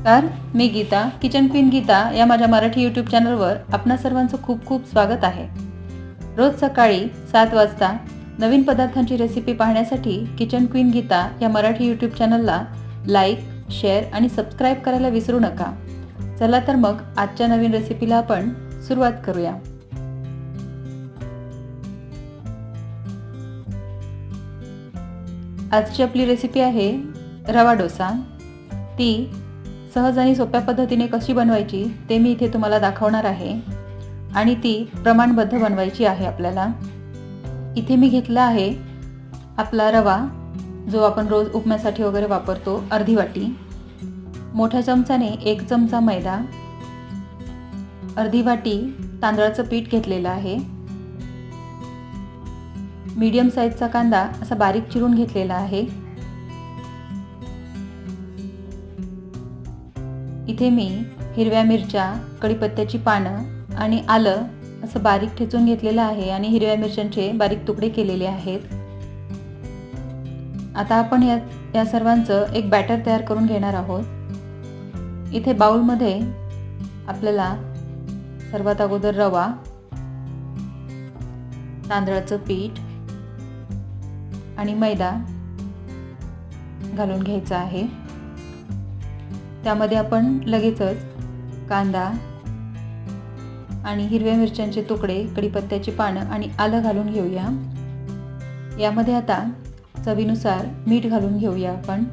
नमस्कार मी Geeta kitchen queen Geeta या माझ्या मराठी यूट्यूब चॅनलवर आपणा सर्वांचं खूप खूप स्वागत आहे. रोज सकाळी सात वाजता नवीन पदार्थांची रेसिपी पाहण्यासाठी किचन क्वीन गीता या मराठी यूट्यूब चॅनलला लाईक शेअर आणि सबस्क्राईब करायला विसरू नका. चला तर मग आजच्या नवीन रेसिपीला आपण सुरुवात करूया. आजची आपली रेसिपी आहे रवा डोसा. ती सहज आणि सोप्या पद्धतीने कशी बनवायची ते मी इथे तुम्हाला दाखवणार आहे. आणि ती प्रमाणबद्ध बनवायची आहे आपल्याला. इथे मी घेतला आहे आपला रवा जो आपण रोज उपम्यासाठी वगैरे वापरतो अर्धी वाटी. मोठ्या चमचाने एक चमचा मैदा. अर्धी वाटी तांदळाचं पीठ घेतलेलं आहे. मीडियम साईजचा कांदा असा बारीक चिरून घेतलेला आहे. इथे मी हिरव्या मिरच्या कढीपत्त्याची पानं आणि आलं असं बारीक ठेचून घेतलेलं आहे आणि हिरव्या मिरच्यांचे बारीक तुकडे केलेले आहेत. आता आपण या या सर्वांचं एक बॅटर तयार करून घेणार आहोत. इथे बाउलमध्ये आपल्याला सर्वात अगोदर रवा तांदळाचं पीठ आणि मैदा घालून घ्यायचा आहे. त्यामध्ये आपण लगेचच कांदा आणि हिरव्या मिरच्यांचे तुकडे कढीपत्त्याची पानं आणि आलं घालून घेऊया. यामध्ये आता चवीनुसार मीठ घालून घेऊया आपण.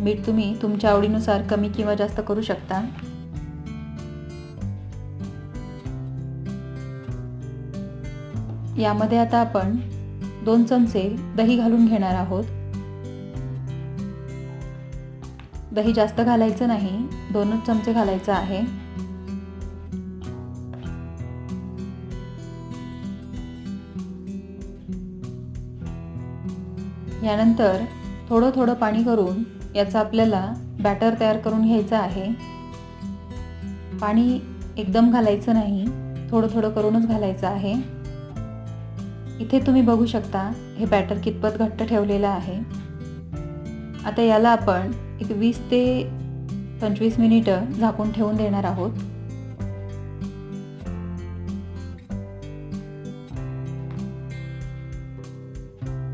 मीठ तुम्ही तुमच्या आवडीनुसार कमी किंवा जास्त करू शकता. यामध्ये आता आपण दोन चमचे दही घालून घेणार आहोत. दही जास्त घालायचं नाही दोनच चमचे घालायचं आहे. यानंतर थोडं थोडं पाणी करून याचा आपल्याला बॅटर तयार करून घ्यायचं आहे. पाणी एकदम घालायचं नाही थोडं थोडं करूनच घालायचं आहे. इथे तुम्ही बघू शकता हे बॅटर कितपत घट्ट ठेवलेलं आहे. आता याला आपण एक वीस ते पंचवीस मिनिटं झाकून ठेवून देणार आहोत.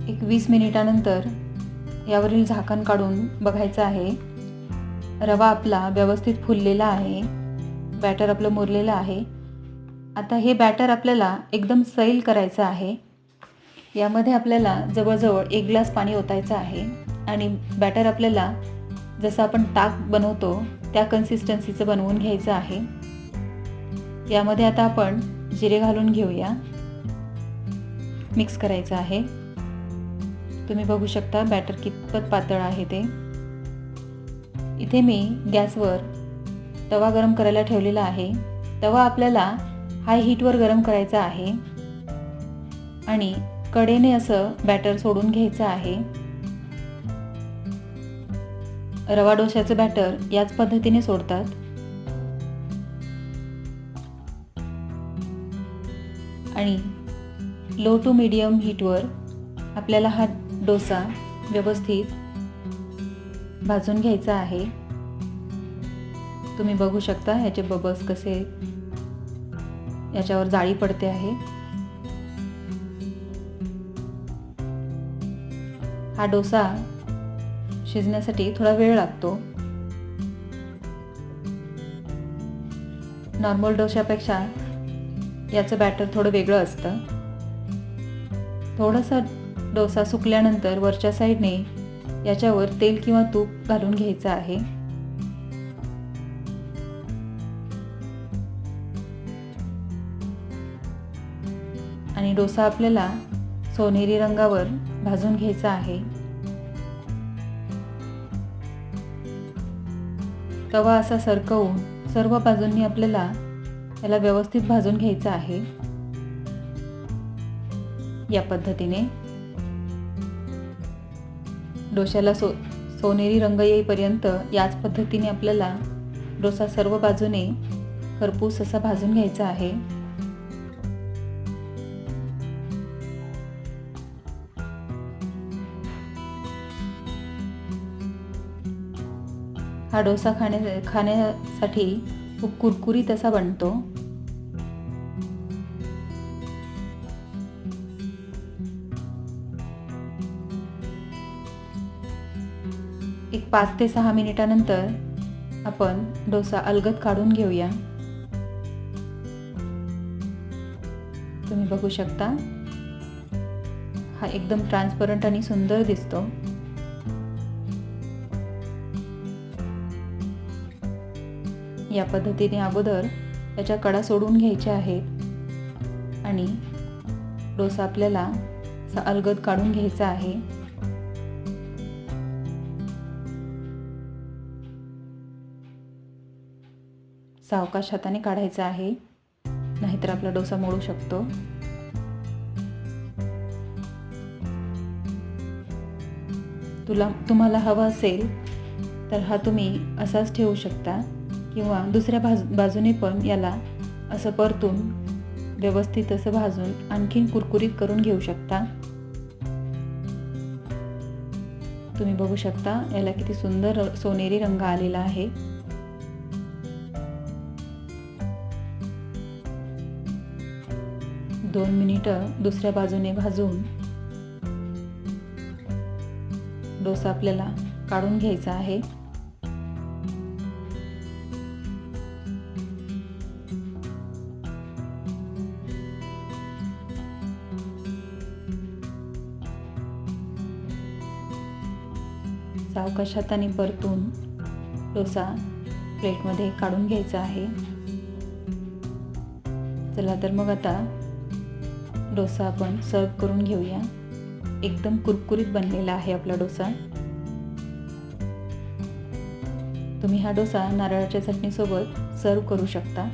एक वीस मिनिटानंतर यावरील झाकण काढून बघायचं आहे. रवा आपला व्यवस्थित फुललेला आहे. बॅटर आपलं मुरलेलं आहे. आता हे बॅटर आपल्याला एकदम सैल करायचं आहे. यामध्ये आपल्याला जवळजवळ एक ग्लास पाणी ओतायचं आहे आणि बॅटर आपल्याला जसं आपण ताक बनवतो त्या कन्सिस्टन्सीचं बनवून घ्यायचं आहे. यामध्ये आता आपण जिरे घालून घेऊया. मिक्स करायचं आहे. तुम्ही बघू शकता बॅटर कितपत पातळ आहे ते. इथे मी गॅसवर तवा गरम करायला ठेवलेला आहे. तवा आपल्याला हाय हीटवर गरम करायचा आहे. आणि कडेने असं बॅटर सोडून घ्यायचं आहे. रवा डोश्याचं बॅटर याच पद्धतीने सोडतात. आणि लो टू मिडियम हीटवर आपल्याला हा डोसा व्यवस्थित भाजून घ्यायचा आहे. तुम्ही बघू शकता ह्याचे बबल्स कसे याच्यावर जाळी पडते आहे. हा डोसा शिजण्यासाठी थोडा वेळ लागतो. नॉर्मल डोशापेक्षा याचं बॅटर थोडं वेगळं असतं. थोडासा डोसा सुकल्यानंतर वरच्या साईडने याच्यावर तेल किंवा तूप घालून घ्यायचं आहे. आणि डोसा आपल्याला सोनेरी रंगावर भाजून घ्यायचा आहे. तवा असा सरकवून सर्व बाजूंनी आपल्याला याला व्यवस्थित भाजून घ्यायचं आहे. या पद्धतीने. डोश्याला सो सोनेरी रंग येईपर्यंत याच पद्धतीने आपल्याला डोसा सर्व बाजूने खरपूस असा भाजून घ्यायचा आहे. हा डोसा खाण्या खाण्यासाठी खूप कुरकुरीत असा बनतो. एक पाच ते सहा मिनिटानंतर आपण डोसा अलगद काढून घेऊया. तुम्ही बघू शकता. हा एकदम ट्रान्सपरंट आणि सुंदर दिसतो. या पद्धतीने अगोदर त्याच्या कडा सोडून घ्यायच्या आहेत. आणि डोसा आपल्याला असा अलगद काढून घ्यायचा आहे. सावकाश हाताने काढायचा आहे. नाहीतर आपला डोसा मोडू शकतो. तुला तुम्हाला हवं असेल तर हा तुम्ही असाच ठेवू शकता. किंवा दुसऱ्या भाज बाजूने पण याला असं परतून व्यवस्थित असं भाजून आणखीन कुरकुरीत करून घेऊ शकता. तुम्ही बघू शकता याला किती सुंदर सोनेरी रंग आलेला आहे. दोन मिनिटं दुसऱ्या बाजूने भाजून डोसा आपल्याला काढून घ्यायचा आहे. सावकाशाताने परतून डोसा प्लेटमध्ये काढून घ्यायचा आहे. चला तर मग आता डोसा आपण सर्व करून घेऊया. एकदम कुरकुरीत बनलेला आहे आपला डोसा. तुम्ही हा डोसा नारळाच्या चटणीसोबत सर्व करू शकता.